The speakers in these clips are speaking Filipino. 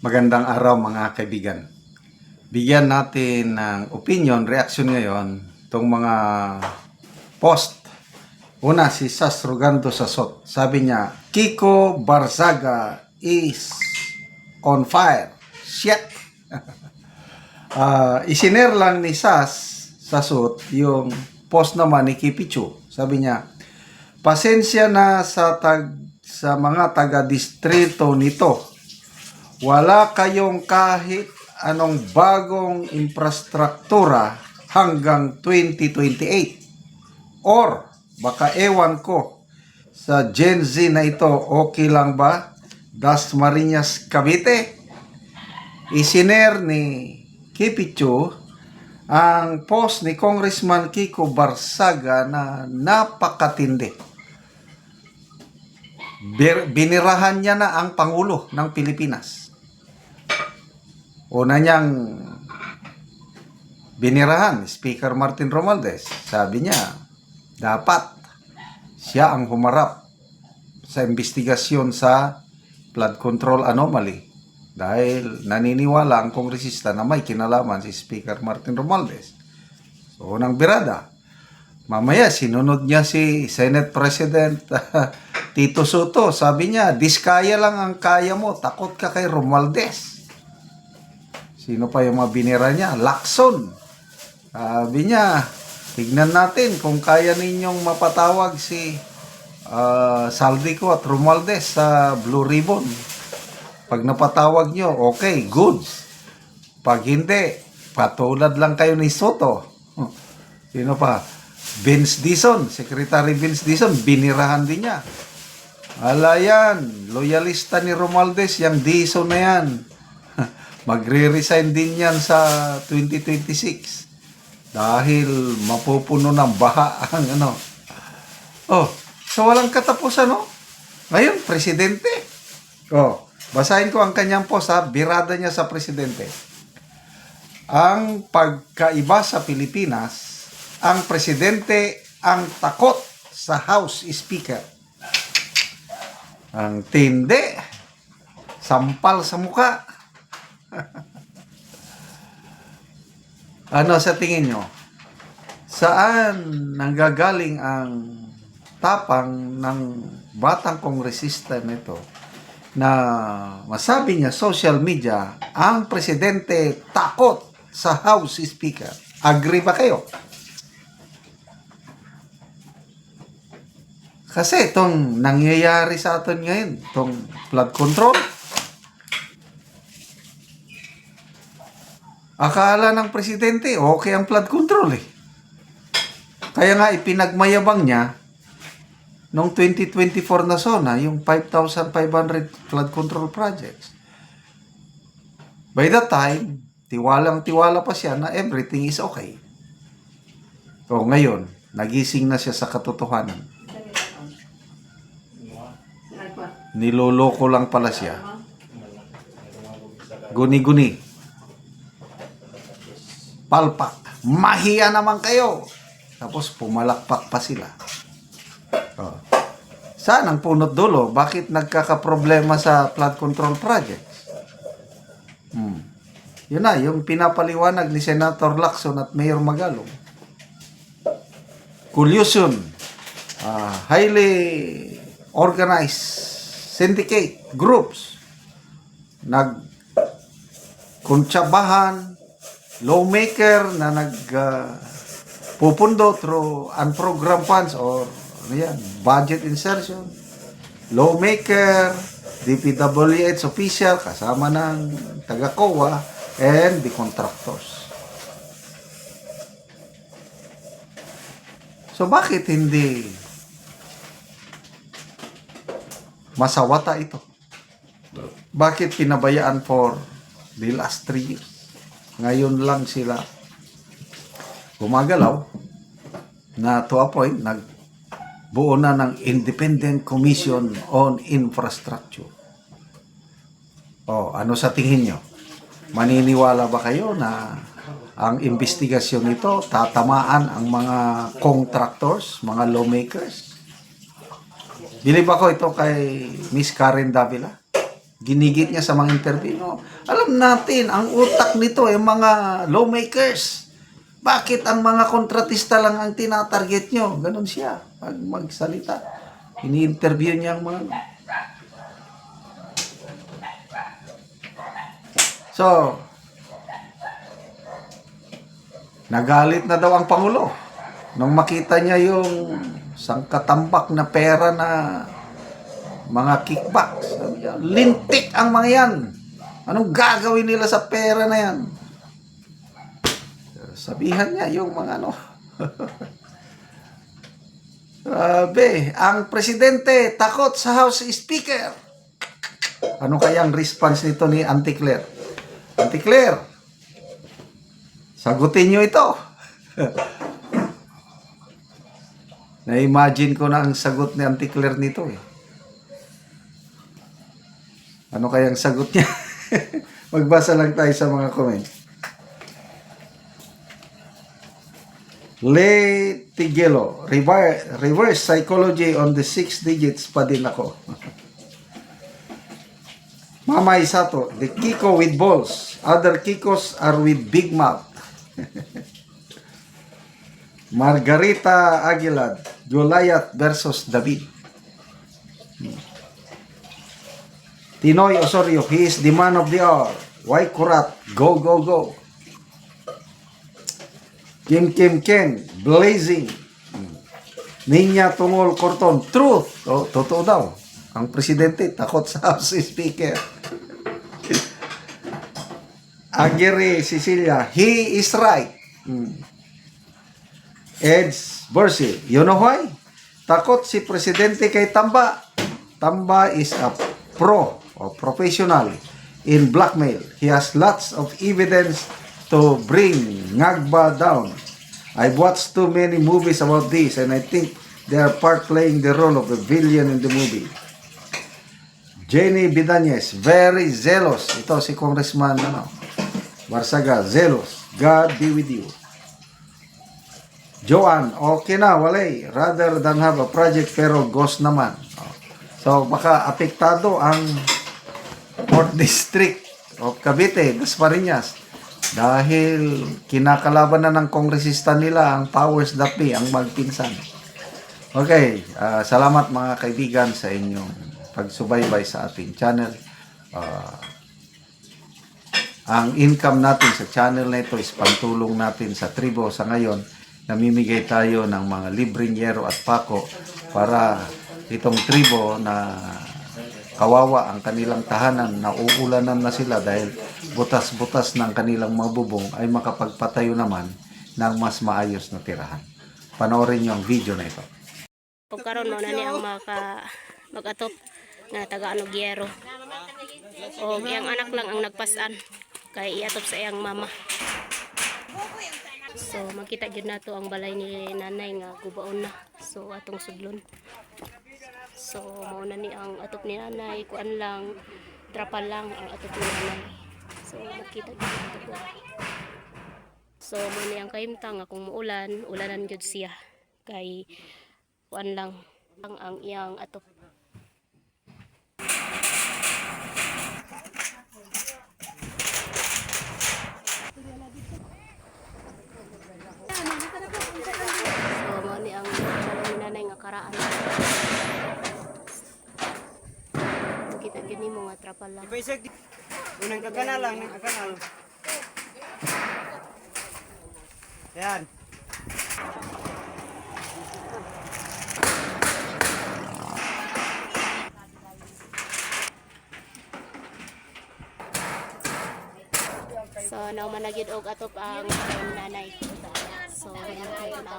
Magandang araw mga kaibigan. Bigyan natin ng opinion, reaction ngayon itong mga post. Una, si Sas Rugando Sasot. Sabi niya, Kiko Barzaga is on fire. Shit! Ah, isiner lang ni Sas Sasot yung post naman ni Kipichu. Sabi niya, pasensya na sa tag sa mga taga-distrito nito wala kayong kahit anong bagong infrastruktura hanggang 2028. Or, baka ewan ko, sa Gen Z na ito, okay lang ba? Das Marinas Cavite? Isiner ni Kipichu ang post ni Congressman Kiko Barsaga na napakatindi. Binirahan niya na ang Pangulo ng Pilipinas. Una niyang binirahan, Speaker Martin Romualdez. Sabi niya, dapat siya ang humarap sa investigasyon sa flood control anomaly. Dahil naniniwala ang kongresista na may kinalaman si Speaker Martin Romualdez. So, unang birada. Mamaya, sinunod niya si Senate President Tito Soto. Sabi niya, diskaya lang ang kaya mo. Takot ka kay Romualdez. Sino pa yung mga binira niya? Lacson. Sabi niya, tignan natin kung kaya ninyong mapatawag si ah, Saldico at Romualdez sa Blue Ribbon. Pag napatawag nyo, okay, good. Pag hindi, patulad lang kayo ni Soto. Sino pa? Vince Dison, Secretary Vince Dison, binirahan din niya. Ala yan, loyalista ni Romualdez, yung Dison na yan. Magre-resign din yan sa 2026 dahil mapupuno ng baha ang ano. Oh, so walang katapusan, no? Ngayon, presidente. Oh, basahin ko ang kanyang post, ha? Birada niya sa presidente. Ang pagkaiba sa Pilipinas, ang presidente ang takot sa House Speaker. Ang tindi, sampal sa muka. ano sa tingin nyo? Saan nanggagaling ang tapang ng batang kongresista nito na masabi niya social media ang presidente takot sa House Speaker. Agree ba kayo? Kasi itong nangyayari sa atin ngayon, itong flood control, akala ng presidente, okay ang flood control eh. Kaya nga ipinagmayabang niya noong 2024 na zona, yung 5,500 flood control projects. By that time, tiwalang tiwala pa siya na everything is okay. So ngayon, nagising na siya sa katotohanan. Niloloko lang pala siya. Guni-guni. Palpak. Mahiya naman kayo. Tapos pumalakpak pa sila. Oh. Saan ang punot dulo? Bakit nagkakaproblema sa flood control projects? Hmm. Yun na, yung pinapaliwanag ni Senator Lacson at Mayor Magalong. Collusion. ah, highly organized syndicate groups nag kuntsabahan lawmaker na nag ah, pupundo through unprogrammed funds or ano yan, budget insertion lawmaker DPWH official kasama ng taga-COA and the contractors so bakit hindi masawata ito. Bakit pinabayaan for the last three years? Ngayon lang sila gumagalaw na to a point, nagbuo na ng Independent Commission on Infrastructure. Oh, ano sa tingin nyo? Maniniwala ba kayo na ang investigasyon nito tatamaan ang mga contractors, mga lawmakers? Bilib ako ito kay Miss Karen Davila. Ginigit niya sa mga interview. No? Alam natin, ang utak nito ay mga lawmakers. Bakit ang mga kontratista lang ang tinatarget nyo? Ganon siya. Pag magsalita. Ini-interview niya ang mga... So, nagalit na daw ang Pangulo nung makita niya yung sangkatambak na pera na mga kickback. Lintik ang mga yan. Anong gagawin nila sa pera na yan? Sabihan niya yung mga ano. Sabi, ang presidente takot sa House Speaker. Ano kaya ang response nito ni Auntie Claire? Auntie Claire, sagutin niyo ito. Na-imagine ko na ang sagot ni Auntie Claire nito eh. Ano kaya ang sagot niya? Magbasa lang tayo sa mga comment. Le Tigelo, reverse, reverse psychology on the six digits pa din ako. Mama Isato, the Kiko with balls. Other Kikos are with big mouth. Margarita Aguilar, Goliath versus David. Tinoy Osorio, he is the man of the hour. Why Kurat? Go, go, go. Kim Kim Ken, Blazing. Ninya Tungol Corton, Truth. Oh, totoo daw. Ang presidente takot sa House Speaker. Aguirre Cecilia, he is right. Hmm. Eds Borsi, you know why? Takot si presidente kay Tamba. Tamba is a pro or professional in blackmail. He has lots of evidence to bring Ngagba down. I've watched too many movies about this and I think they are part playing the role of a villain in the movie. Jenny Bidañez, very zealous. Ito si Congressman ano, Barsaga, zealous. God be with you. Joanne, okay na, walay. Rather than have a project pero ghost naman. So, baka apektado ang 4th District of Cavite, Dasmariñas. Dahil kinakalaban na ng kongresista nila ang powers that be, ang magpinsan. Okay, ah, salamat mga kaibigan sa inyong pagsubaybay sa ating channel. Ah, ang income natin sa channel na ito is pantulong natin sa tribo sa ngayon. Namimigay tayo ng mga libreng yero at pako para itong tribo na kawawa ang kanilang tahanan, nauulanan na sila dahil butas-butas ng kanilang mga ay makapagpatayo naman ng mas maayos na tirahan. Panoorin niyo ang video na ito. Kung karon mo na ni ang maka magatop nga taga Anogiero. O iyang anak lang ang nagpasan kay iatop sa iyang mama. So makita gyud nato ang balay ni nanay nga gubaon na. So atong sudlon. So mao na ni ang atop ni nanay kuan lang trapal lang ang atop ni nanay. So makita gyud nato ko. So ni ang kahimtang nga kung muulan, ulanan gyud siya kay kuan lang ang ang iyang atop. So mo ni ang balay ni nanay nga karaan. Kita gyud nimo nga di. Unang kakanal lang, ng kakanal. Yan. So, now managid og atop ang nanay. So, ganyan kayo na.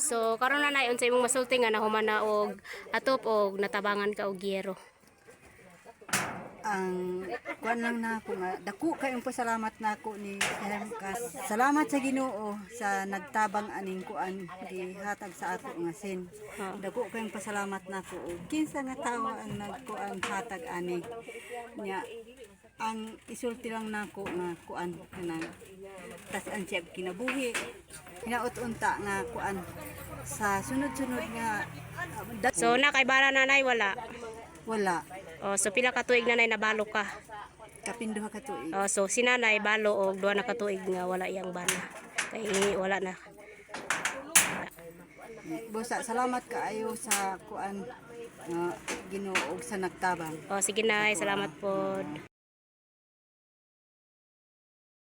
So, karon na nay unsay imong masulti nga nahuman na og atop og natabangan ka og yero. ang kuan lang na ako nga dako kayong pasalamat na ako ni Hermkas. Salamat sa Ginoo sa nagtabang aning kuan gihatag sa ato nga sin. Dako kayong pasalamat na ako. Og Kinsa nga tawo ang nagkuan hatag ani nya ang isulti lang nako nga kuan kanang tas ang siya kinabuhi hinaut unta nga kuan sa sunod-sunod nga Da- So na kay bala nanay wala. wala. Oh, so pila ka tuig nanay nabalo ka. Kapinduha ka tuig. Oh, so si nanay balo og duha na ka tuig nga wala iyang bana. Kay wala na. Bosa, salamat kaayo sa kuan nga Ginoo ug sa nagtabang. Oh, sige nay, salamat po.